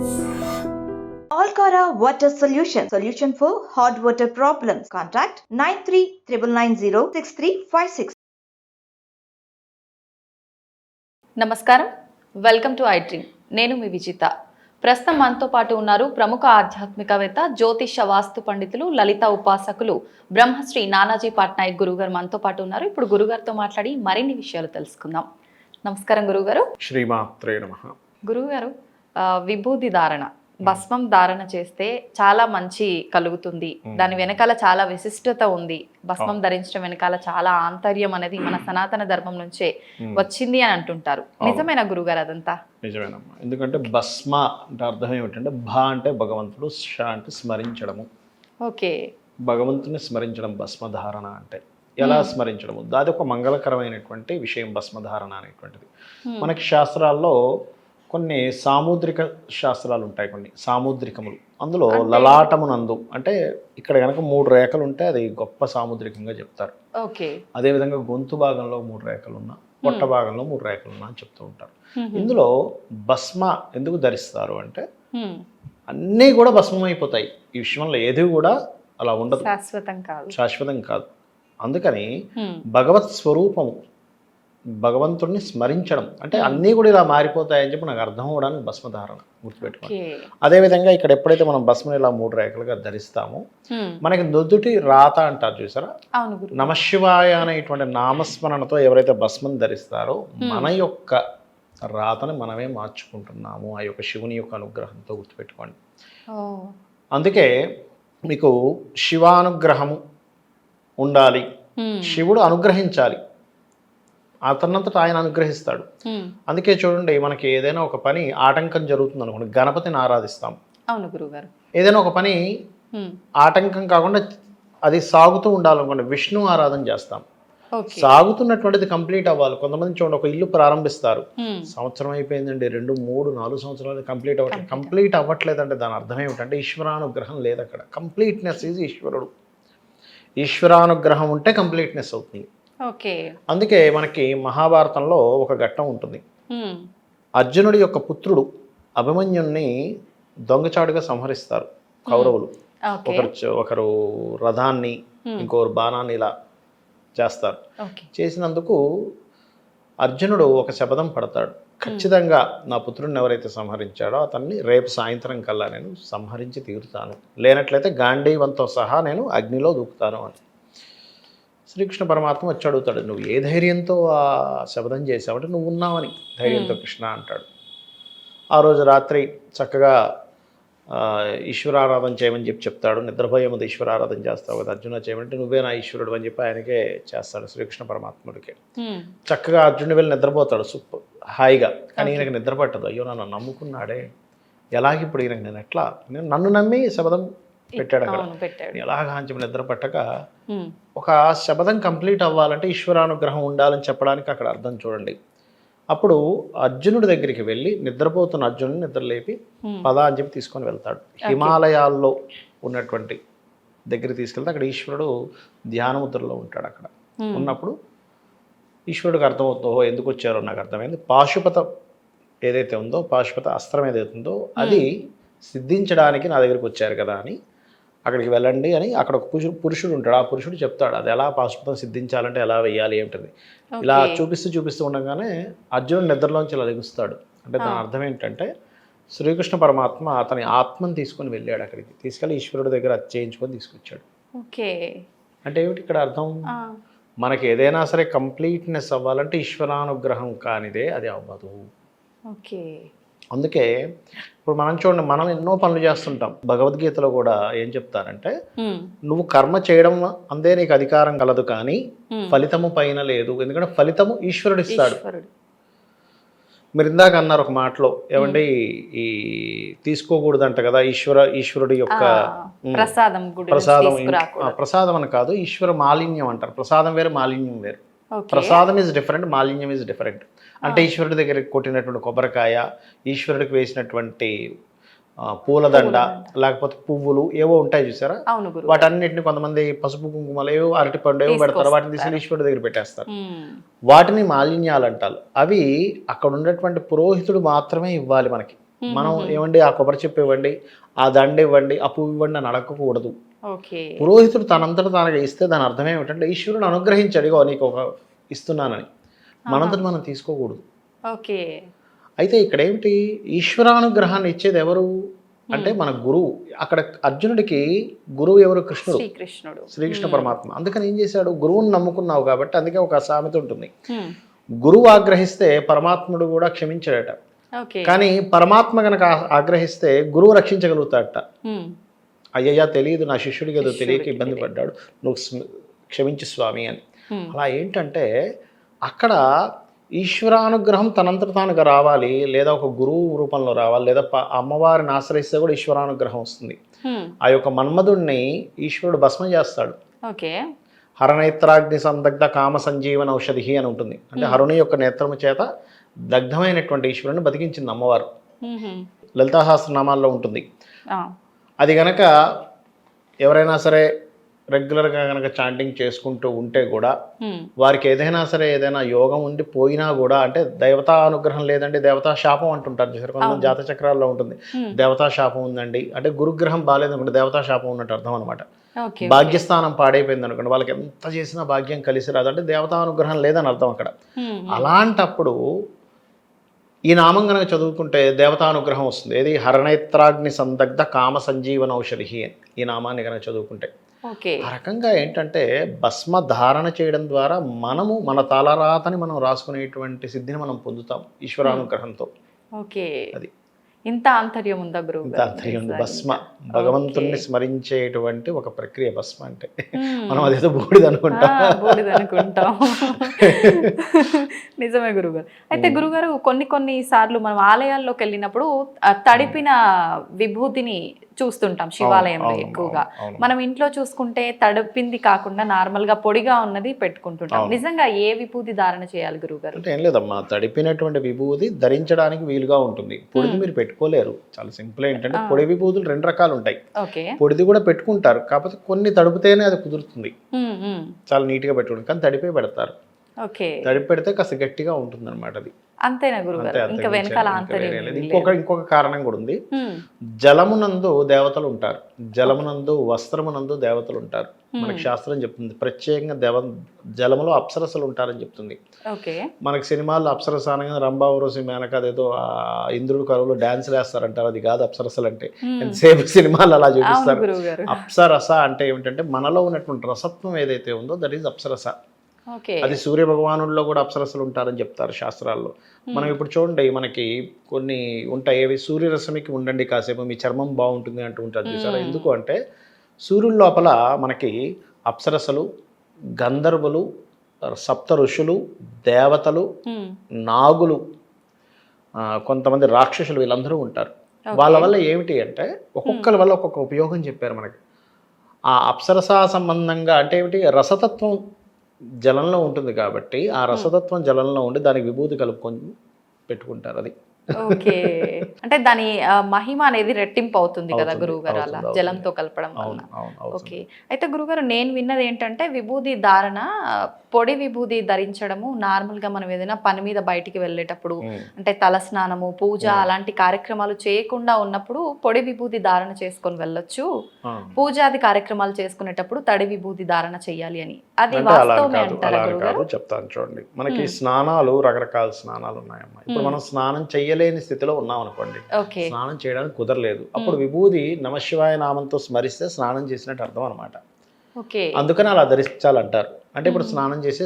Alcara Water Solution. Solution for hot water problems. Contact 9399906356. నమస్కారం. Welcome to I dream నేను మీ విజిత. ప్రస్తుతం మనతో పాటు ఉన్నారు ప్రముఖ ఆధ్యాత్మికవేత్త జ్యోతిష వాస్తు పండితులు లలిత ఉపాసకులు బ్రహ్మశ్రీ నానాజీ పట్నాయక్ గురుగారు మనతో పాటు ఉన్నారు. ఇప్పుడు గురుగారితో మాట్లాడి మరిన్ని విషయాలు తెలుసుకుందాం. నమస్కారం గురుగారు. శ్రీమాత్రే నమ. గురుగారు విభూది ధారణ భస్మం ధారణ చేస్తే చాలా మంచి కలుగుతుంది. దాని వెనకాల చాలా విశిష్టత ఉంది. భస్మం ధరించడం వెనకాల చాలా ఆంతర్యం అనేది మన సనాతన ధర్మం నుంచే వచ్చింది అని అంటుంటారు. నిజమైన గురుగారు అదంతా? నిజమేనమ్మా. ఎందుకంటే భస్మ అంటే అర్థం ఏమిటంటే భ అంటే భగవంతుడు ష అంటే స్మరించడము. ఓకే. భగవంతుని స్మరించడం భస్మధారణ అంటే. ఎలా స్మరించడము? అది ఒక మంగళకరమైనటువంటి విషయం భస్మధారణ అనేటువంటిది. మనకి శాస్త్రాల్లో కొన్ని సాముద్రిక శాస్త్రాలు ఉంటాయి కొన్ని సాముద్రికములు. అందులో లలాటమునందు అంటే ఇక్కడ కనుక మూడు రేఖలు ఉంటే అది గొప్ప సాముద్రికంగా చెప్తారు. అదేవిధంగా గొంతు భాగంలో మూడు రేఖలు ఉన్నా పొట్ట భాగంలో మూడు రేఖలు ఉన్నా అని చెప్తూ ఉంటారు. ఇందులో భస్మ ఎందుకు ధరిస్తారు అంటే. అన్నీ కూడా భస్మం అయిపోతాయి ఈ విషయంలో ఏది కూడా అలా ఉండదు. శాశ్వతం కాదు. శాశ్వతం కాదు. అందుకని. భగవత్ స్వరూపము భగవంతుడిని స్మరించడం. అంటే అన్నీ కూడా ఇలా మారిపోతాయని చెప్పి నాకు అర్థం అవడానికి భస్మధారణ గుర్తుపెట్టుకోండి. అదేవిధంగా ఇక్కడ ఎప్పుడైతే మనం భస్మని ఇలా మూడు రేఖలుగా ధరిస్తామో హ్మ్. మనకి నొద్దుటి రాత అంటారు చూసారా? నమశివాయ అనేటువంటి నామస్మరణతో ఎవరైతే భస్మం ధరిస్తారో మన యొక్క రాతని మనమే మార్చుకుంటున్నాము. ఆ యొక్క శివుని యొక్క అనుగ్రహంతో గుర్తుపెట్టుకోండి. అందుకే మీకు శివానుగ్రహము ఉండాలి. శివుడు అనుగ్రహించాలి. అతనంతట ఆయన అనుగ్రహిస్తాడు. అందుకే చూడండి మనకి ఏదైనా ఒక పని ఆటంకం జరుగుతుంది అనుకోండి గణపతిని ఆరాధిస్తాం. అవును గురుగారు ఏదైనా ఒక పని. ఆటంకం కాకుండా అది సాగుతూ ఉండాలనుకోండి విష్ణు ఆరాధన చేస్తాం. సాగుతున్నటువంటిది కంప్లీట్ అవ్వాలి. కొంతమంది చూడండి ఒక ఇల్లు ప్రారంభిస్తారు. సంవత్సరం అయిపోయిందండి రెండు మూడు నాలుగు సంవత్సరాలు కంప్లీట్ అవ్వట్లేదు కంప్లీట్ అవ్వట్లేదంటే దాని అర్థం ఏమిటంటే ఈశ్వరానుగ్రహం లేదు అక్కడ కంప్లీట్నెస్ ఈజ్ ఈశ్వరుడు. ఈశ్వరానుగ్రహం ఉంటే కంప్లీట్నెస్ అవుతుంది. ఓకే. అందుకే మనకి మహాభారతంలో ఒక ఘట్టం ఉంటుంది. అర్జునుడి యొక్క పుత్రుడు అభిమన్యుణ్ణి దొంగచాటుగా సంహరిస్తారు కౌరవులు. ఒకరు ఒకరు రథాన్ని ఇంకొకరు బాణాన్ని ఇలా చేస్తారు. చేసినందుకు అర్జునుడు ఒక శపథం పడతాడు. ఖచ్చితంగా నా పుత్రుడిని ఎవరైతే సంహరించాడో అతన్ని రేపు సాయంత్రం కల్లా నేను సంహరించి తీరుతాను. లేనట్లయితే గాంధీవంతో సహా నేను అగ్నిలో దూకుతాను అని. శ్రీకృష్ణ పరమాత్మ వచ్చి అడుగుతాడు నువ్వు ఏ ధైర్యంతో ఆ శపథం చేసావంటే నువ్వు ఉన్నావని ధైర్యంతో కృష్ణ అంటాడు. ఆ రోజు రాత్రి చక్కగా ఈశ్వరారాధన చేయమని చెప్పి చెప్తాడు. నిద్రపోయే ముందు ఈశ్వరారాధన చేస్తావు కదా అర్జున చేయమంటే నువ్వే నా ఈశ్వరుడు అని చెప్పి ఆయనకే చేస్తాడు శ్రీకృష్ణ పరమాత్ముడికి. చక్కగా అర్జునుడు వెళ్ళి నిద్రపోతాడు సూపర్ హాయిగా. కానీ ఈయనకి నిద్ర పట్టదు. అయ్యో నన్ను నమ్ముకున్నాడే. ఎలాగ ఇప్పుడు ఈయనకి నేను ఎట్లా? నేను నన్ను నమ్మి శబదం పెట్టాడు అక్కడ. ఎలాగా చెప్పి నిద్ర పట్టక. ఒక శబదం కంప్లీట్ అవ్వాలంటే ఈశ్వరానుగ్రహం ఉండాలని చెప్పడానికి అక్కడ అర్థం చూడండి. అప్పుడు అర్జునుడి దగ్గరికి వెళ్ళి నిద్రపోతున్న అర్జునుడిని నిద్రలేపి. పద అని చెప్పి తీసుకొని వెళ్తాడు. హిమాలయాల్లో ఉన్నటువంటి దగ్గరికి తీసుకెళ్తే అక్కడ ఈశ్వరుడు ధ్యానముద్రలో ఉంటాడు అక్కడ. ఉన్నప్పుడు ఈశ్వరుడికి అర్థమవుతుందో "ఓహో, ఎందుకు వచ్చారో నాకు అర్థమైంది. పాశుపత ఏదైతే ఉందో పాశుపత అస్త్రం ఏదైతే ఉందో అది సిద్ధించడానికి నా దగ్గరికి వచ్చారు కదా అని అక్కడికి వెళ్ళండి అని అక్కడ ఒక పురుషుడు పురుషుడు ఉంటాడు. ఆ పురుషుడు చెప్తాడు అది ఎలా పాశుపతం సిద్ధించాలంటే ఎలా వెయ్యాలి ఏమిటది? ఇలా. చూపిస్తూ చూపిస్తూ ఉండగానే అర్జునుడు నిద్రలోంచి ఇలా లెగుస్తాడు అంటే దాని అర్థం ఏంటంటే శ్రీకృష్ణ పరమాత్మ అతని ఆత్మను తీసుకొని వెళ్ళాడు అక్కడికి. తీసుకెళ్ళి ఈశ్వరుడి దగ్గర చేయించుకొని తీసుకొచ్చాడు. ఓకే. అంటే ఏమిటి ఇక్కడ అర్థం. మనకి ఏదైనా సరే కంప్లీట్నెస్ అవ్వాలంటే ఈశ్వరానుగ్రహం కానిదే అది అవ్వదు. ఓకే. అందుకే ఇప్పుడు మనం చూడండి మనం ఎన్నో పనులు చేస్తుంటాం. భగవద్గీతలో కూడా ఏం చెప్తారంటే. నువ్వు కర్మ చేయడం అందే నీకు అధికారం కలదు కానీ. ఫలితము పైన లేదు. ఎందుకంటే ఫలితము ఈశ్వరుడు ఇస్తాడు. మీరు ఇందాక అన్నారు ఒక మాటలో ఏమండి ఈ తీసుకోకూడదంట కదా ఈశ్వర ఈశ్వరుడి యొక్క ప్రసాదం ప్రసాదం ప్రసాదం అని కాదు ఈశ్వర మాలిన్యం అంటారు. ప్రసాదం వేరు మాలిన్యం వేరు. ప్రసాదం ఈజ్ డిఫరెంట్ మాలిన్యం ఈజ్ డిఫరెంట్ అంటే ఈశ్వరుడి దగ్గర కొట్టినటువంటి కొబ్బరికాయ ఈశ్వరుడికి వేసినటువంటి పూలదండ లేకపోతే పువ్వులు ఏవో ఉంటాయి చూసారా? వాటన్నిటిని కొంతమంది పసుపు కుంకుమలు ఏవో అరటిపండు ఏవో పెడతారు. వాటిని తీసుకుని ఈశ్వరుడి దగ్గర పెట్టేస్తారు. వాటిని మాలిన్యాలు అంటారు అవి అక్కడ ఉన్నటువంటి పురోహితుడు మాత్రమే ఇవ్వాలి మనకి. మనం ఏమండి ఆ కొబ్బరి చెప్పు ఇవ్వండి ఆ దండ ఇవ్వండి ఆ పువ్వు ఇవ్వండి అని అడగకూడదు. పురోహితుడు తనంతట తానుగా ఇస్తే దాని అర్థం ఏమిటంటే ఈశ్వరుడు అనుగ్రహించాడు ఇగో నీకు ఒక ఇస్తున్నానని. మనంతట మనం తీసుకోకూడదు. ఓకే. అయితే ఇక్కడ ఏమిటి ఈశ్వరానుగ్రహాన్ని ఇచ్చేది ఎవరు? అంటే మన గురువు. అక్కడ అర్జునుడికి గురువు ఎవరు? కృష్ణుడు. శ్రీకృష్ణుడు. శ్రీకృష్ణ పరమాత్మ. అందుకని ఏం చేశాడు? గురువుని నమ్ముకున్నావు కాబట్టి అందుకే ఒక సామెత ఉంటుంది. గురువు ఆగ్రహిస్తే పరమాత్ముడు కూడా క్షమించాడట. కానీ పరమాత్మ కనుక ఆ- ఆగ్రహిస్తే గురువు రక్షించగలుగుతాడట. అయ్యయ్యా తెలియదు నా శిష్యుడికి ఏదో తెలియక ఇబ్బంది. పడ్డాడు. నువ్వు క్షమించు స్వామి అని. అలా ఏంటంటే అక్కడ ఈశ్వరానుగ్రహం తనంతట తానుగా రావాలి లేదా ఒక గురువు రూపంలో రావాలి లేదా అమ్మవారిని ఆశ్రయిస్తే కూడా ఈశ్వరానుగ్రహం వస్తుంది. ఆ యొక్క మన్మధుణ్ణి ఈశ్వరుడు భస్మం చేస్తాడు. ఓకే. హరనేత్రాగ్ని సందగ్ధ కామ సంజీవన ఔషధి అని ఉంటుంది. అంటే హరుని యొక్క నేత్రము చేత దగ్ధమైనటువంటి ఈశ్వరుని బతికించింది అమ్మవారు. లలితాశాస్త్రనామాల్లో ఉంటుంది. అది గనక ఎవరైనా సరే రెగ్యులర్గా కనుక చాంటింగ్ చేసుకుంటూ ఉంటే కూడా. వారికి ఏదైనా సరే ఏదైనా యోగం ఉండి పోయినా కూడా అంటే దేవతా అనుగ్రహం లేదండి దేవతా శాపం అంటుంటారు చూసారు కొంతమంది జాత చక్రాల్లో ఉంటుంది. దేవతా శాపం ఉందండి. అంటే గురుగ్రహం బాగాలేదనుకుంటే దేవతా శాపం ఉన్నట్టు అర్థం అనమాట భాగ్యస్థానం పాడైపోయింది అనుకోండి వాళ్ళకి ఎంత చేసినా భాగ్యం కలిసి రాదు. అంటే దేవతా అనుగ్రహం లేదని అర్థం అక్కడ. అలాంటప్పుడు ఈ నామం కనుక చదువుకుంటే దేవతానుగ్రహం వస్తుంది. ఏది? హరణేత్రాగ్ని సందగ్ధ కామ సంజీవన ఔషధి అని ఈ నామాన్ని కనుక చదువుకుంటే. ఆ రకంగా ఏంటంటే భస్మ ధారణ చేయడం ద్వారా మనము మన తలరాతని మనం రాసుకునేటువంటి సిద్ధిని మనం పొందుతాం ఈశ్వరానుగ్రహంతో. ఓకే. అది. ఇంత ఆంతర్యం ఉందా గురువు ఇంత ఆంతర్యం ఉంది. భస్మ భగవంతుణ్ణి స్మరించేటువంటి ఒక ప్రక్రియ భస్మ అంటే. మనం అదేదో బూడిద అనుకుంటాం. అనుకుంటాం. నిజమే గురుగారు అయితే గురుగారు కొన్ని కొన్ని సార్లు మనం ఆలయాల్లోకి వెళ్ళినప్పుడు తడిపిన విభూతిని చూస్తుంటాం శివాలయంలో ఎక్కువగా. మనం ఇంట్లో చూసుకుంటే తడిపింది కాకుండా నార్మల్గా పొడిగా ఉన్నది పెట్టుకుంటుంటాం. నిజంగా ఏ విభూతి ధారణ చేయాలి గురుగారు అంటే ఏం లేదమ్మా తడిపినటువంటి విభూది ధరించడానికి వీలుగా ఉంటుంది. పొడిది మీరు పెట్టుకోలేరు. చాలా సింపుల్ ఏంటంటే పొడి విభూతులు రెండు రకాలు ఉంటాయి. పొడిది కూడా పెట్టుకుంటారు. కాకపోతే కొన్ని తడిపితేనే అది కుదురుతుంది. చాలా నీట్గా పెట్టుకుంటారు. కానీ తడిపే పెడతారు. ఓకే. తడిపి పెడితే కాస్త గట్టిగా ఉంటుంది అనమాట అది. అంతేనా అంతే గురుగారు ఇంకా వెనకాల ఇంకొక ఇంకొక కారణం కూడా ఉంది. జలమునందు దేవతలు ఉంటారు. జలమునందు వస్త్రమునందు దేవతలు ఉంటారు. మనకి శాస్త్రం చెప్తుంది. ప్రత్యేకంగా దేవ జలములో అప్సరసలు ఉంటారని చెప్తుంది. మనకి సినిమాల్లో అప్సరస అనగా రంభా ఊరసి మేనక అదేదో ఇంద్రుడు కరువులో డాన్స్ వేస్తారంటారు. అది కాదు అప్సరసలు అంటే. ఎంతసేపు సినిమాలు అలా చూపిస్తారు. అప్సరస అంటే ఏమిటంటే మనలో ఉన్నటువంటి రసత్వం ఏదైతే ఉందో దట్ ఈజ్ అప్సరస. అది సూర్య భగవానుల్లో కూడా అప్సరసలు ఉంటారని చెప్తారు శాస్త్రాల్లో. మనం ఇప్పుడు చూడండి మనకి కొన్ని ఉంటాయి ఏవి సూర్యరశ్మికి ఉండండి కాసేపు మీ చర్మం బాగుంటుంది అంటూ ఉంటారు చూసారా? ఎందుకు అంటే సూర్యుల లోపల మనకి అప్సరసలు గంధర్వులు సప్త ఋషులు దేవతలు నాగులు కొంతమంది రాక్షసులు వీళ్ళందరూ ఉంటారు. వాళ్ళ వల్ల ఏమిటి అంటే ఒక్కొక్కరి వల్ల ఒక్కొక్క ఉపయోగం చెప్పారు మనకి. ఆ అప్సరసా సంబంధంగా అంటే ఏమిటి? రసతత్వం జలంలో ఉంటుంది కాబట్టి ఆ రసతత్వం జలంలో ఉండి దానికి విభూతి కలుపుకొని పెట్టుకుంటారు అది. ఓకే. అంటే దాని మహిమ అనేది రెట్టింపు అవుతుంది కదా అవుతుంది, గురువు గారు అలా. జలంతో కలపడం అవుతుంది. ఓకే. అయితే గురుగారు నేను విన్నది ఏంటంటే విభూది ధారణ పొడి విభూది ధరించడము నార్మల్గా మనం ఏదైనా పని మీద బయటికి వెళ్ళేటప్పుడు. అంటే తల స్నానము పూజ అలాంటి కార్యక్రమాలు చేయకుండా ఉన్నప్పుడు పొడి విభూది ధారణ చేసుకొని వెళ్ళొచ్చు. పూజాది కార్యక్రమాలు చేసుకునేటప్పుడు తడి విభూది ధారణ చెయ్యాలి అని. అది వాస్తవమే అంటారా చెప్తాను చూడండి. మనకి స్నానాలు రకరకాల స్నానాలు ఉన్నాయమ్మా. ఇప్పుడు మనం స్నానం చేయలేని స్థితిలో ఉన్నాం అనుకోండి స్నానం చేయడానికి కుదరలేదు. అప్పుడు విభూది నమశివాయ నామంతో స్మరిస్తే స్నానం చేసినట్టు అర్థం అనమాట అందుకని అలా ధరించాలంటారు. అంటే ఇప్పుడు స్నానం చేసే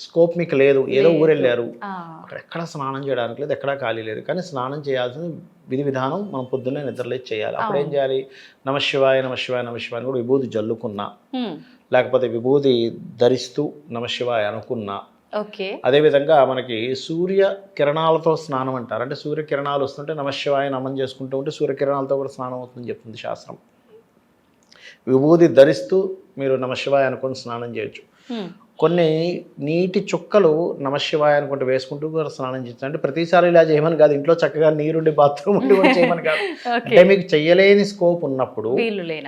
స్కోప్ మీకు లేదు ఏదో ఊరు వెళ్ళారు ఆ, అక్కడ ఎక్కడ స్నానం చేయడానికి లేదు ఎక్కడా ఖాళీ లేదు. కానీ స్నానం చేయాల్సిన విధి విధానం మనం పొద్దున్నే నిద్రలేచి చేయాలి. అప్పుడు ఏం చేయాలి? నమశివాయ నమశివాయ నమశివాయ కూడా విభూది జల్లుకున్నా. లేకపోతే విభూది ధరిస్తూ నమశివాయ అనుకున్నా. ఓకే. అదేవిధంగా మనకి సూర్య కిరణాలతో స్నానం అంటారు. అంటే సూర్య కిరణాలు వస్తుంటే నమశివాయ నమం చేసుకుంటూ ఉంటే సూర్యకిరణాలతో కూడా స్నానం అవుతుందని చెప్తుంది శాస్త్రం. విభూది ధరిస్తూ మీరు నమశివాయ అనుకుని స్నానం చేయొచ్చు. కొన్ని నీటి చుక్కలు నమశివాయ అనుకుంటూ వేసుకుంటూ కూడా స్నానం చేయొచ్చు అంటే ప్రతిసారి ఇలా చేయమని కాదు. ఇంట్లో చక్కగా నీరుండి బాత్రూమ్ ఉండి కూడా చేయమని కాదు. అంటే మీకు చెయ్యలేని స్కోప్ ఉన్నప్పుడు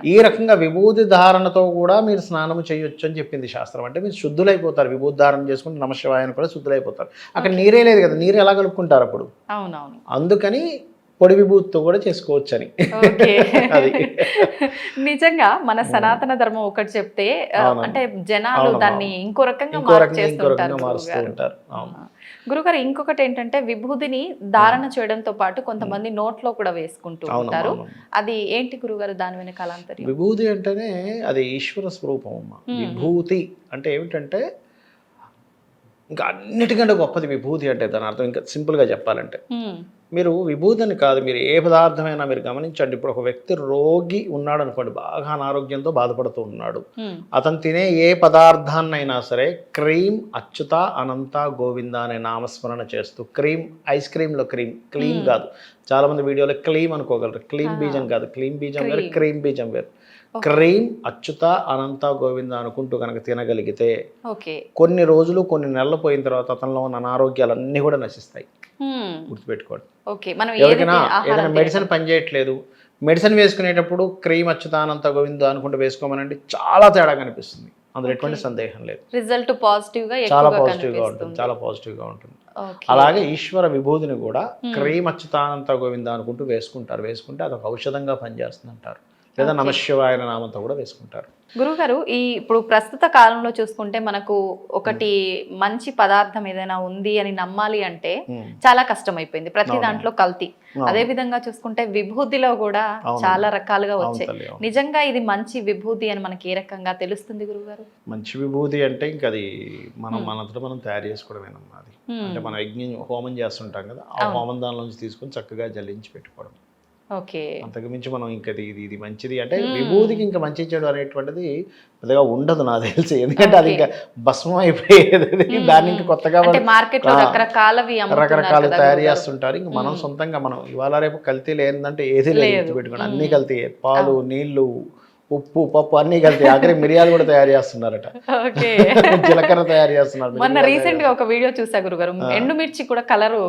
ఈ రకంగా విభూతి ధారణతో కూడా మీరు స్నానం చేయొచ్చు అని చెప్పింది శాస్త్రం. అంటే మీరు శుద్ధులైపోతారు. విభూతి ధారణ చేసుకుంటే నమశివాయని కూడా శుద్ధులైపోతారు. అక్కడ నీరే లేదు కదా. నీరు ఎలా కలుపుకుంటారు అప్పుడు? అవునవును. అందుకని పొడి విభూతితో కూడా చేసుకోవచ్చు అని అది. నిజంగా మన సనాతన ధర్మం ఒకటి చెప్తే. అంటే జనాలు. దాన్ని ఇంకో రకంగా మారుస్తూ. ఉంటారు గురుగారు ఇంకొకటి ఏంటంటే విభూతిని ధారణ చేయడంతో పాటు కొంతమంది నోట్లో కూడా వేసుకుంటూ ఉంటారు. అది ఏంటి గురుగారు దాని వెనకాల విభూతి అంటేనే అది ఈశ్వర స్వరూపం అమ్మ. విభూతి అంటే ఏమిటంటే ఇంకా అన్నిటికంటే గొప్పది విభూతి అంటే దాని అర్థం ఇంకా సింపుల్గా చెప్పాలంటే మీరు విభూతిని కాదు మీరు ఏ పదార్థమైనా మీరు గమనించండి ఇప్పుడు ఒక వ్యక్తి రోగి ఉన్నాడు అనుకోండి బాగా అనారోగ్యంతో బాధపడుతూ ఉన్నాడు అతను తినే ఏ పదార్థాన్నైనా సరే క్రీమ్ అచ్యుత అనంత గోవింద అనే నామస్మరణ చేస్తూ క్రీమ్ ఐస్ క్రీమ్లో క్రీమ్ క్లీమ్. కాదు చాలా మంది వీడియోలో క్లీమ్ అనుకోగలరు క్లీమ్. బీజం కాదు క్లీమ్ బీజం వేరు. క్రీమ్ బీజం వేరు. క్రీమ్ అచ్యుత అనంత గోవింద అనుకుంటూ కనుక తినగలిగితే కొన్ని రోజులు కొన్ని నెలలు పోయిన తర్వాత అతనిలో ఉన్న అనారోగ్యాలన్నీ కూడా నశిస్తాయి. గుర్తుపెట్టుకోండి. ఎవరికైనా ఏదైనా మెడిసిన్ పనిచేయట్లేదు మెడిసిన్ వేసుకునేటప్పుడు క్రీమ్ అచ్యుతానంత గోవింద అనుకుంటూ వేసుకోమనండి చాలా తేడా కనిపిస్తుంది. అందులో ఎటువంటి. సందేహం లేదు. రిజల్ట్ పాజిటివ్గా చాలా పాజిటివ్గా ఉంటుంది చాలా పాజిటివ్గా ఉంటుంది. అలాగే ఈశ్వర విభూతిని కూడా. క్రీమ్ అచ్యుతానంత గోవింద అనుకుంటూ వేసుకుంటారు. వేసుకుంటే అదొక ఔషధంగా పనిచేస్తుంది అంటారు లేదా. నమశివాయ నామంతో కూడా వేసుకుంటారు గురుగారు ఈ ఇప్పుడు ప్రస్తుత కాలంలో చూసుకుంటే మనకు ఒకటి మంచి పదార్థం ఏదైనా ఉంది అని నమ్మాలి అంటే. చాలా కష్టం అయిపోయింది ప్రతి. దాంట్లో కల్తీ. అదే విధంగా చూసుకుంటే విభూతిలో కూడా. చాలా రకాలుగా వచ్చాయి. నిజంగా ఇది మంచి విభూతి అని మనకి ఏ రకంగా తెలుస్తుంది గురుగారు మంచి విభూతి అంటే ఇంకా అది మనం. మనంతట మనం తయారు చేసుకోవడమేనమ్మా అది. అంటే మనం యజ్ఞం హోమం చేస్తుంటాం కదా ఆ. హోమం నుంచి తీసుకొని చక్కగా జల్లించి పెట్టుకోవడం ఓకే అంతకు మించి మనం ఇంకా ఇది ఇది- మంచిది అంటే. విభూతికి ఇంకా మంచి చెడు అనేటువంటిది పెద్దగా ఉండదు నాకు తెలిసి ఎందుకంటే అది. ఇంకా భస్మం అయిపోయేది. దాన్ని ఇంకా కొత్తగా రకరకాలు తయారు. చేస్తుంటారు ఇంకా మనం. సొంతంగా మనం ఇవాళ రేపు కల్తీ లేదంటే ఏది లేదు. గుర్తుపెట్టుకోండి అన్ని. కల్తీ పాలు నీళ్ళు ఉప్పు పప్పు అన్ని కల్తీ ఆఖరి మిరియాలు కూడా తయారు చేస్తున్నారట. జీలకర్ర తయారు చేస్తున్నారు మొన్న రీసెంట్గా ఒక వీడియో చూసా గురుగారు. ఎండుమిర్చి కూడా కలరు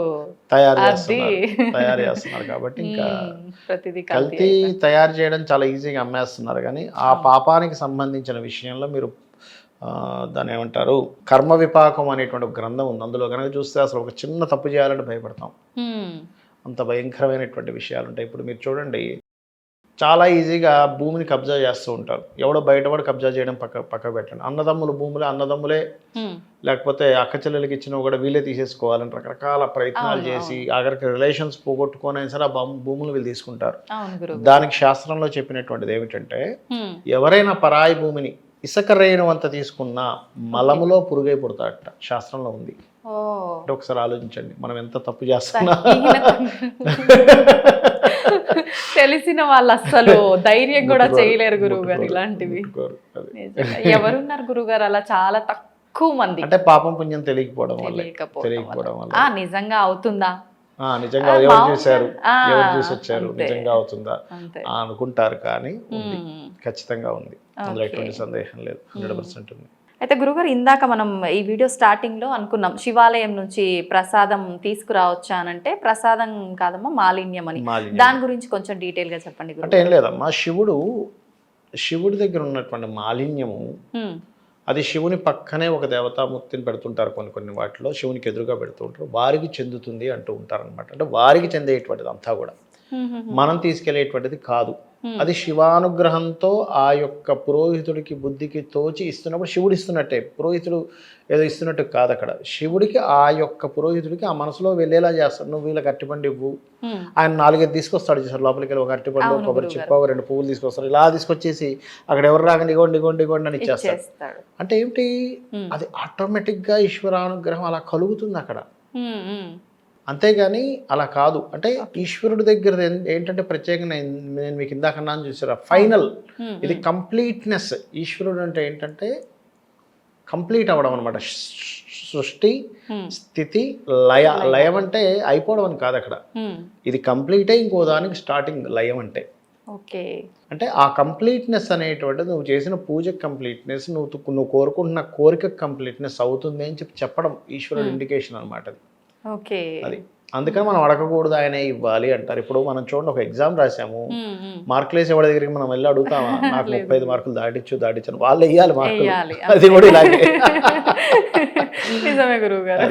తయారు చేస్తున్నారు తయారు చేస్తున్నారు కాబట్టి ఇంకా. ప్రతిదీ కల్తీ తయారు చేయడం చాలా ఈజీగా అమ్మేస్తున్నారు కానీ ఆ పాపానికి సంబంధించిన విషయంలో మీరు ఆ, దాన్ని ఏమంటారు కర్మ విపాకం అనేటువంటి ఒక గ్రంథం ఉంది. అందులో కనుక చూస్తే అసలు ఒక చిన్న తప్పు చేయాలంటే భయపడతాం. అంత భయంకరమైనటువంటి విషయాలు ఉంటాయి. ఇప్పుడు మీరు చూడండి చాలా ఈజీగా భూమిని కబ్జా చేస్తూ ఉంటారు. ఎవడో బయటపడి కబ్జా చేయడం పక్క పక్క పెట్టండి. అన్నదమ్ములు భూములే అన్నదమ్ములే మ్మ్. లేకపోతే అక్క చెల్లెలకి ఇచ్చినా కూడా వీళ్ళే తీసేసుకోవాలని రకరకాల ప్రయత్నాలు చేసి ఆఖరికి రిలేషన్స్ పోగొట్టుకొని అయినా సరే ఆ భూములు వీళ్ళు తీసుకుంటారు. దానికి శాస్త్రంలో చెప్పినటువంటిది ఏమిటంటే. ఎవరైనా పరాయి భూమిని ఇసుక రేణు అంత తీసుకున్నా మలములో పురుగై పుడతాడట. శాస్త్రంలో ఉంది. ఒకసారి ఆలోచించండి. మనం ఎంత తప్పు చేస్తున్నా తెలిసిన వాళ్ళు అస్సలు ధైర్యం కూడా చేయలేరు గురువు గారు ఇలాంటివి. ఎవరున్నారు గురువు గారు? అలా చాలా తక్కువ మంది. అంటే పాపం పుణ్యం తెలియకపోవడం వల్ల. తెలియకపోవడం వల్ల. నిజంగా అవుతుందా? ఆ, నిజంగా ఎవరు చేశారు? ఎవరు చూసి వచ్చారు. నిజంగా అవుతుందా? అనుకుంటారు కానీ. ఖచ్చితంగా ఉంది. అందులో. ఎటువంటి సందేహం లేదు. హండ్రెడ్ పర్సెంట్ ఉంది. అయితే గురుగారు ఇందాక మనం ఈ వీడియో స్టార్టింగ్లో అనుకున్నాం శివాలయం నుంచి ప్రసాదం తీసుకురావచ్చా అని అంటే ప్రసాదం కాదమ్మా మాలిన్యం అని. దాని గురించి కొంచెం డీటెయిల్గా చెప్పండి అంటే ఏం లేదమ్మా శివుడు శివుడి దగ్గర ఉన్నటువంటి మాలిన్యము. అది శివుని పక్కనే ఒక దేవతామూర్తిని పెడుతుంటారు కొన్ని కొన్ని వాటిలో శివునికి ఎదురుగా పెడుతూ ఉంటారు వారికి చెందుతుంది అంటూ ఉంటారు అనమాట అంటే వారికి చెందేటువంటిది అంతా కూడా. మనం తీసుకెళ్ళేటువంటిది కాదు. అది శివానుగ్రహంతో ఆ యొక్క పురోహితుడికి బుద్ధికి తోచి ఇస్తున్నప్పుడు శివుడు ఇస్తున్నట్టే పురోహితుడు ఏదో ఇస్తున్నట్టు కాదు అక్కడ శివుడికి ఆ యొక్క పురోహితుడికి ఆ మనసులో వెళ్ళేలా చేస్తాడు నువ్వు వీళ్ళకి అట్టిపండు ఇవ్వు. ఆయన నాలుగైదు తీసుకొస్తాడు చూసారు లోపలికి వెళ్ళి ఒక అరటిపండు అవును, కొబ్బరి. చిప్ప రెండు పువ్వులు తీసుకొస్తారు ఇలా తీసుకొచ్చేసి అక్కడ ఎవరు రాకండి ఇగోండి ఇగోండి ఇగోండి అని ఇచ్చేస్తాడు అంటే ఏమిటి. అది ఆటోమేటిక్గా ఈశ్వరానుగ్రహం అలా కలుగుతుంది అక్కడ. అంతేగాని అలా కాదు. అంటే ఈశ్వరుడి దగ్గర ఏంటంటే ప్రత్యేకంగా నేను మీకు ఇందాక అన్నాను చూసారా? ఫైనల్. ఇది కంప్లీట్నెస్. ఈశ్వరుడు అంటే ఏంటంటే కంప్లీట్ అవ్వడం అనమాట సృష్టి. స్థితి లయ. లయం. అంటే అయిపోవడం అని కాదు అక్కడ. ఇది కంప్లీటే ఇంకో దానికి స్టార్టింగ్ లయం అంటే. ఓకే. అంటే ఆ కంప్లీట్నెస్ అనేటువంటిది నువ్వు చేసిన పూజకి కంప్లీట్నెస్ నువ్వు నువ్వు కోరుకుంటున్న కోరిక కంప్లీట్నెస్ అవుతుంది అని చెప్పి చెప్పడం ఈశ్వరుడు. ఇండికేషన్ అనమాట అది. ఓకే అది అందుకని మనం అడగకూడదు ఆయనే ఇవ్వాలి అంటారు. ఇప్పుడు మనం చూడండి ఒక ఎగ్జామ్ రాసాము మార్కులు వేసి ఎవరి దగ్గరికి మనం వెళ్ళి అడుగుతామా? నాకు ముప్పై ఐదు మార్కులు దాటిచ్చు దాటించను వాళ్ళు వేయాలి మార్కులు అది కూడా ఇలాగే. నిజమే గురువు గారు.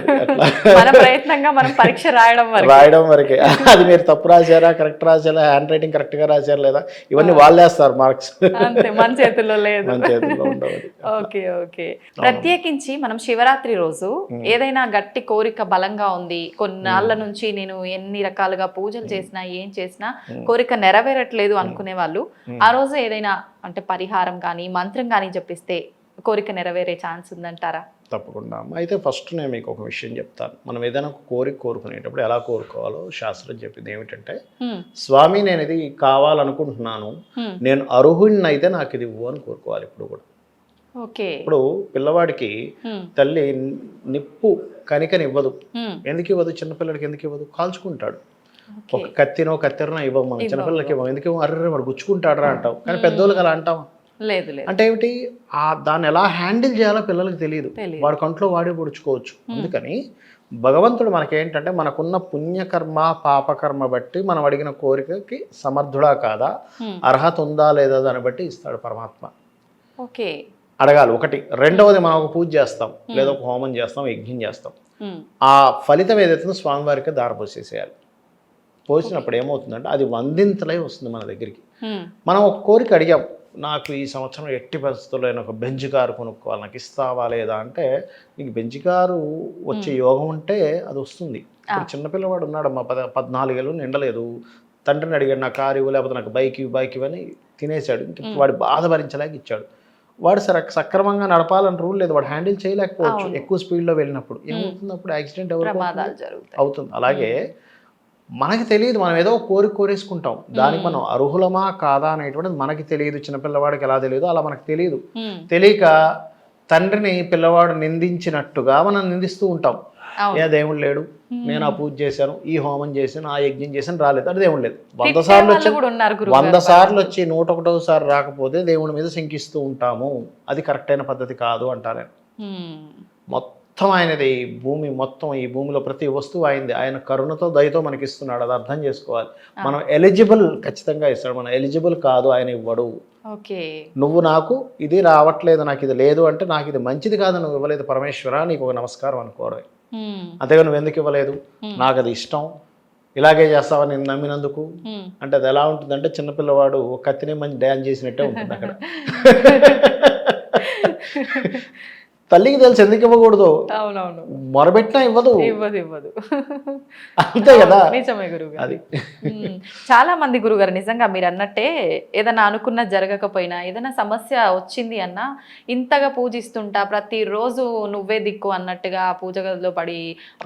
మన ప్రయత్నంగా మనం పరీక్ష రాయడం వరకు. రాయడం వరకే. అది మీరు తప్పు రాశారా కరెక్ట్ రాశారా హ్యాండ్ రైటింగ్ కరెక్ట్గా రాశారా లేదా? ఇవన్నీ వాళ్ళు వేస్తారు మార్క్స్ అంతే మన చేతుల్లో లేదు. మన చేతుల్లో ఉండవు. అది. ఓకే. ఓకే ప్రత్యేకించి మనం శివరాత్రి రోజు ఏదైనా గట్టి కోరిక బలంగా ఉంది కొన్నాళ్ళ నుంచి నేను ఎన్ని రకాలుగా పూజలు చేసినా ఏం చేసినా కోరిక నెరవేరట్లేదు అనుకునే వాళ్ళు. ఆ రోజు ఏదైనా అంటే పరిహారం కానీ మంత్రం కానీ చెప్పిస్తే కోరిక నెరవేరే ఛాన్స్ ఉందంటారా? తప్పకుండా. అయితే ఫస్ట్ నేను మీకు ఒక విషయం చెప్తాను. మనం ఏదైనా ఒక కోరిక కోరుకునేటప్పుడు ఎలా కోరుకోవాలో శాస్త్రం చెప్పింది ఏమిటంటే స్వామి నేను ఇది కావాలనుకుంటున్నాను. నేను అర్హుడిని అయితే నాకు ఇది ఇవ్వు అని కోరుకోవాలి ఇప్పుడు కూడా. ఇప్పుడు పిల్లవాడికి తల్లి నిప్పు కనికనివ్వదు ఎందుకు ఇవ్వదు? చిన్నపిల్లడికి ఎందుకు ఇవ్వదు? కాల్చుకుంటాడు. ఒక కత్తినో కత్తెరనో ఇవ్వం మనం. చిన్నపిల్లలకి ఇవ్వం ఎందుకు? అర్రే వాడు గుచ్చుకుంటాడరా అంటాం కానీ పెద్దోళ్ళకి అలా అంటాం లేదు లేదు. అంటే ఏమిటి? ఆ దాన్ని ఎలా హ్యాండిల్ చేయాలో పిల్లలకి తెలియదు. వాడి కంట్లో వాడే పొడుచుకోవచ్చు. అందుకని భగవంతుడు మనకేంటంటే మనకున్న పుణ్యకర్మ పాపకర్మ బట్టి మనం అడిగిన కోరికకి సమర్థుడా కాదా? అర్హత ఉందా లేదా దాన్ని బట్టి ఇస్తాడు పరమాత్మ. ఓకే. అడగాలి. ఒకటి రెండవది మనం ఒక పూజ చేస్తాం. లేదా ఒక హోమం చేస్తాం యజ్ఞం చేస్తాం. ఆ ఫలితం ఏదైతుందో స్వామివారికి దారపోసేసేయాలి పోసినప్పుడు ఏమవుతుందంటే అది వందింతలై వస్తుంది మన దగ్గరికి. మనం ఒక కోరిక అడిగాం నాకు ఈ సంవత్సరం ఎట్టి పరిస్థితుల్లో నేను ఒక బెంచ్ కారు కొనుక్కోవాలి నాకు ఇస్తావా లేదా? అంటే నీకు బెంచ్ కారు వచ్చే యోగం ఉంటే అది వస్తుంది. ఇప్పుడు చిన్నపిల్లవాడు ఉన్నాడు మా పద పద్నాలుగేళ్ళు నిండలేదు. తండ్రిని అడిగాడు నా కారు ఇవ్వు లేకపోతే నాకు బైక్ ఇవ్వు బైక్ ఇవ్వని తినేశాడు. ఇంక వాడి బాధ భరించలేక ఇచ్చాడు. వాడు సరే సక్రమంగా నడపాలని రూల్ లేదు. వాడు హ్యాండిల్ చేయలేకపోవచ్చు ఎక్కువ స్పీడ్లో వెళ్ళినప్పుడు. ఏమవుతుంది అప్పుడు యాక్సిడెంట్ ఎవరు అవుతుంది. అలాగే మనకి తెలియదు. మనం ఏదో కోరిక కోరేసుకుంటాం. దానికి మనం అర్హులమా కాదా అనేటువంటిది మనకి తెలియదు. చిన్నపిల్లవాడికి ఎలా తెలియదు అలా మనకు తెలియదు. తెలియక తండ్రిని పిల్లవాడు నిందించినట్టుగా మనం నిందిస్తూ ఉంటాం. ఏ దేవుడు లేడు. నేను ఆ పూజ చేశాను ఈ హోమం చేశాను ఆ యజ్ఞం చేశాను రాలేదు. అంటే దేవుడు లేదు. వంద సార్లు వచ్చి వంద సార్లు వచ్చి నూట ఒకటోసారి రాకపోతే దేవుడి మీద శంకిస్తూ ఉంటాము. అది కరెక్ట్ అయిన పద్ధతి కాదు అంటారు మొత్తం ఆయనది భూమి మొత్తం ఈ భూమిలో ప్రతి వస్తువు ఆయనది. ఆయన కరుణతో దయతో మనకి ఇస్తున్నాడు అది అర్థం చేసుకోవాలి. మనం ఎలిజిబుల్ ఖచ్చితంగా ఇస్తాడు. మనం ఎలిజిబుల్ కాదు ఆయన ఇవ్వడు. నువ్వు నాకు ఇది రావట్లేదు నాకు ఇది లేదు అంటే నాకు ఇది మంచిది కాదు నువ్వు ఇవ్వలేదు పరమేశ్వర నీకు ఒక నమస్కారం అనుకోవడం అంతేగా నువ్వు ఎందుకు ఇవ్వలేదు? నాకు అది ఇష్టం. ఇలాగే చేస్తావని నేను నమ్మినందుకు. అంటే అది ఎలా ఉంటుందంటే చిన్నపిల్లవాడు కత్తిని మంచి డ్యాన్స్ చేసినట్టే ఉంటుంది అక్కడ. తల్లికి తెలుసు ఎందుకు ఇవ్వకూడదు? అవునవును. మొరబెట్టినా ఇవ్వదు. ఇవ్వదు ఇవ్వదు. అంతే కదా? నిజమే గురువు గారు. అది. చాలా మంది గురుగారు నిజంగా మీరు అన్నట్టే ఏదైనా అనుకున్న జరగకపోయినా ఏదైనా సమస్య వచ్చింది అన్నా ఇంతగా పూజిస్తుంటా ప్రతిరోజు నువ్వే దిక్కు అన్నట్టుగా ఆ పూజ గదిలో పడి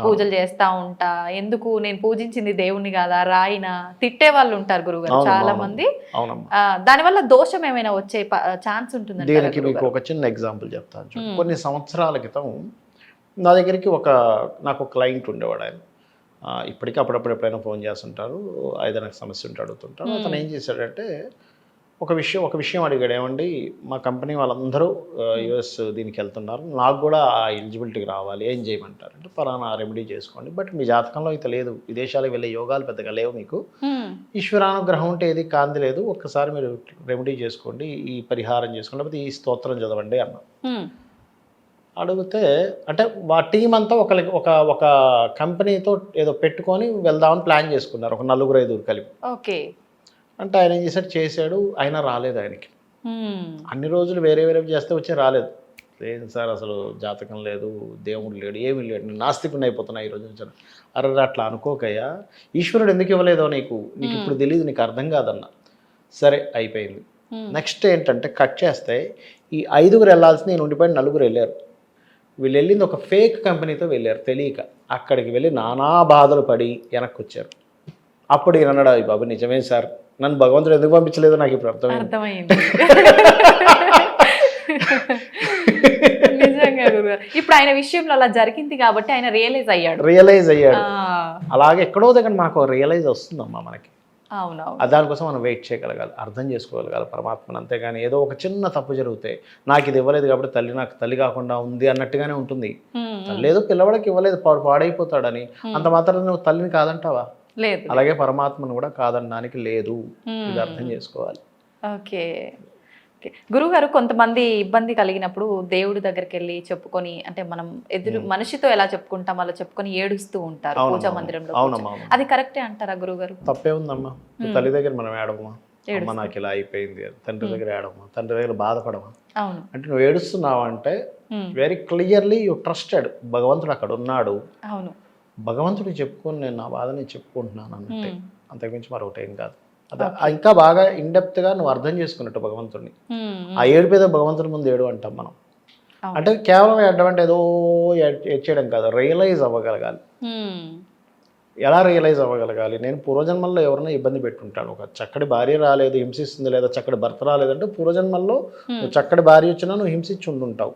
పూజలు చేస్తా ఉంటా. ఎందుకు? నేను పూజించింది దేవుణ్ణి కాదా? రాయినా? తిట్టే వాళ్ళు ఉంటారు గురుగారు చాలా. మంది. దానివల్ల దోషం ఏమైనా వచ్చే ఛాన్స్ దీనికి మీకు ఒక చిన్న ఎగ్జాంపుల్ చెప్తాను కొన్ని సంవత్సరాల క్రితం నా దగ్గరికి ఒక నాకు ఒక క్లయింట్ ఉండేవాడు ఆయన. ఇప్పటికీ అప్పుడప్పుడు ఎప్పుడైనా ఫోన్ చేస్తుంటారు ఏదైనా సమస్య ఉంటే అడుగుతుంటారు. అతను ఏం చేశాడంటే ఒక విషయం ఒక విషయం అడిగాడు. ఏమండి మా కంపెనీ వాళ్ళందరూ యుఎస్ దీనికి వెళ్తున్నారు. నాకు కూడా ఆ ఎలిజిబిలిటీకి రావాలి ఏం చేయమంటారు అంటే పలానా రెమెడీ చేసుకోండి. బట్ మీ జాతకంలో అయితే లేదు. విదేశాలకు వెళ్ళే యోగాలు పెద్దగా లేవు మీకు. ఈశ్వరానుగ్రహం ఉంటే ఏది కాంతి లేదు. ఒక్కసారి మీరు రెమెడీ చేసుకోండి ఈ పరిహారం చేసుకోండి లేకపోతే ఈ స్తోత్రం చదవండి అన్న. అడిగితే అంటే మా టీం అంతా ఒకరికి ఒక ఒక కంపెనీతో ఏదో పెట్టుకొని వెళ్దామని ప్లాన్ చేసుకున్నారు ఒక నలుగురు ఐదుగురు కలిపి. ఓకే. అంటే ఆయన ఏం చేశాడు? చేశాడు అయినా రాలేదు ఆయనకి. అన్ని రోజులు వేరే వేరే చేస్తే వచ్చి రాలేదు. లేదు సార్ అసలు జాతకం లేదు దేవుడు లేడు ఏమీ లేడు నేను నాస్తికుని అయిపోతున్నా ఈరోజు నుంచి అరే అట్లా అనుకోకయ్యా ఈశ్వరుడు ఎందుకు ఇవ్వలేదో నీకు నీకు ఇప్పుడు తెలియదు నీకు అర్థం కాదన్న. సరే అయిపోయింది. నెక్స్ట్ ఏంటంటే కట్ చేస్తే ఈ ఐదుగురు వెళ్ళాల్సిన నేను ఉండిపోయిన నలుగురు వెళ్ళారు. వీళ్ళు వెళ్ళింది ఒక ఫేక్ కంపెనీతో వెళ్ళారు తెలియక. అక్కడికి వెళ్ళి నానా బాధలు పడి వెనక్కి వచ్చారు అప్పుడు ఈయన అన్నాడు "అయ్య బాబు నిజమే సార్. నన్ను భగవంతుడు ఎందుకు పంపించలేదో? నాకు ఇప్పుడు అర్థమైంది. నిజంగా ఇప్పుడు ఆయన విషయంలో అలా జరిగింది కాబట్టి ఆయన రియలైజ్ అయ్యాడు. రియలైజ్ అయ్యాడు. అలాగే ఎక్కడో దగ్గర మనకు రియలైజ్ వస్తుందమ్మా మనకి. దానికోసం మనం వెయిట్ చేయగలగాలి అర్థం చేసుకోగలగాలి పరమాత్మను. అంతేగాని ఏదో ఒక చిన్న తప్పు జరిగితే నాకు ఇది ఇవ్వలేదు కాబట్టి తల్లి నాకు తల్లి కాకుండా ఉంది అన్నట్టుగానే ఉంటుంది. ఏదో పిల్లవాడికి ఇవ్వలేదు పాడు పాడైపోతాడని అంత మాత్రం నువ్వు తల్లిని కాదంటావా? లేదు. అలాగే పరమాత్మను కూడా కాదనడానికి లేదు. ఇది అర్థం చేసుకోవాలి. ఓకే. ఓకే. గురువుగారు కొంతమంది ఇబ్బంది కలిగినప్పుడు దేవుడి దగ్గరికి వెళ్ళి చెప్పుకొని అంటే మనం ఎదురు మనిషితో ఎలా చెప్పుకుంటాం అలా చెప్పుకొని ఏడుస్తూ ఉంటారు పూజా మందిరంలో. అది కరెక్టే అంటారా గురువుగారు? తప్పే ఉందమ్మా. తల్లి దగ్గర మనం ఏడవమా? అమ్మ. నాకు ఇలా అయిపోయింది. తండ్రి దగ్గర ఏడవమా? తండ్రి దగ్గర బాధపడమా? అంటే నువ్వు ఏడుస్తున్నావు అంటే వెరీ క్లియర్లీ యూ ట్రస్టెడ్ భగవంతుడు అక్కడ ఉన్నాడు. అవును. భగవంతుడికి చెప్పుకొని నేను నా బాధని చెప్పుకుంటున్నాను అన్నట్టే. ఉమ్, అంతకుమించి మరొకటి ఏం కాదు. ఇంకా బాగా ఇన్డెప్త్గా నువ్వు అర్థం చేసుకున్నట్టు భగవంతుడిని ఆ ఏడుపేదో భగవంతుడి ముందు ఏడు అంటాం మనం. అంటే కేవలం ఏడడం అంటే ఏదో ఏడ్- ఏడ్చేయడం కాదు రియలైజ్ అవ్వగలగాలి. ఎలా రియలైజ్ అవ్వగలగాలి? నేను పూర్వజన్మల్లో ఎవరైనా ఇబ్బంది పెట్టుంటాను. ఒక చక్కటి భార్య రాలేదు హింసిస్తుంది లేదా చక్కటి భర్త రాలేదంటే పూర్వజన్మల్లో నువ్వు చక్కటి భార్య వచ్చినా నువ్వు హింసించి ఉండుంటావు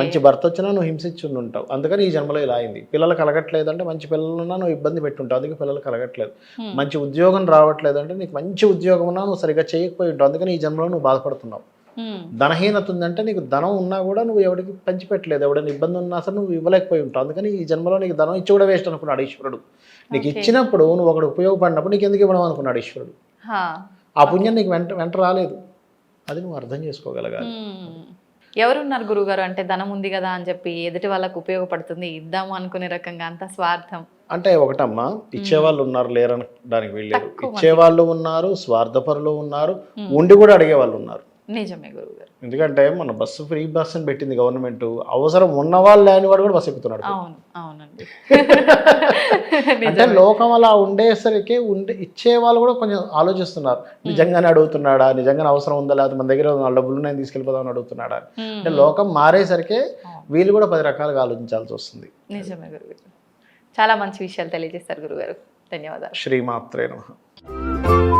మంచి భర్త వచ్చినా నువ్వు హింసించి ఉండుంటావు అందుకని ఈ జన్మలో ఇలా అయింది. పిల్లలు కలగట్లేదు అంటే మంచి పిల్లలున్నా నువ్వు ఇబ్బంది పెట్టుంటావు. అందుకే పిల్లలు కలగట్లేదు. మంచి ఉద్యోగం రావట్లేదు అంటే నీకు మంచి ఉద్యోగం ఉన్నా నువ్వు సరిగ్గా చేయకపోయి ఉంటావు. అందుకని ఈ జన్మలో నువ్వు బాధపడుతున్నావు. ధనహీనత ఉందంటే నీకు ధనం ఉన్నా కూడా నువ్వు ఎవరికి పంచిపెట్టలేదు. ఎవడైనా ఇబ్బంది ఉన్నా సరే నువ్వు ఇవ్వలేకపోయి ఉంటావు. అందుకని ఈ జన్మలో నీకు ధనం ఇచ్చి కూడా వేస్ట్ అనుకున్నాడు ఈశ్వరుడు. నీకు ఇచ్చినప్పుడు నువ్వు ఒకడు ఉపయోగపడినప్పుడు నీకు ఎందుకు ఇవ్వడం అనుకున్నాడు ఈశ్వరుడు? ఆ పుణ్యం నీకు వెంట వెంట రాలేదు. అది నువ్వు అర్థం చేసుకోగలగాలి. ఎవరున్నారు గురువుగారు అంటే ధనం ఉంది కదా అని చెప్పి ఎదుటి వాళ్ళకు ఉపయోగపడుతుంది ఇద్దాము అనుకునే రకంగా అంత స్వార్థం. అంటే ఒకటమ్మా ఇచ్చేవాళ్ళు ఉన్నారు లేరనడానికి వీళ్ళేరు. ఇచ్చేవాళ్ళు ఉన్నారు స్వార్థపరులు ఉన్నారు ఉండి కూడా అడిగే వాళ్ళు ఉన్నారు. నిజమే గురువుగారు. ఎందుకంటే మన బస్సు ఫ్రీ బస్ అని పెట్టింది గవర్నమెంట్. అవసరం ఉన్నవాళ్ళు లేని వాడు కూడా బస్సు ఎక్కుతున్నాడు. అవును అవునండి. అంటే లోకం అలా ఉండేసరికి ఉండే ఇచ్చే వాళ్ళు కూడా కొంచెం ఆలోచిస్తున్నారు. నిజంగానే అడుగుతున్నాడా? నిజంగానే అవసరం ఉందా? లేకపోతే మన దగ్గర డబ్బులు నేను తీసుకెళ్ళిపోదామని అడుగుతున్నాడా? అంటే లోకం మారేసరికే. వీళ్ళు కూడా పది రకాలుగా ఆలోచించాల్సి వస్తుంది. నిజమే గురుగారు చాలా మంచి విషయాలు తెలియజేస్తారు గురుగారు ధన్యవాదాలు. శ్రీమాత్రే నమః.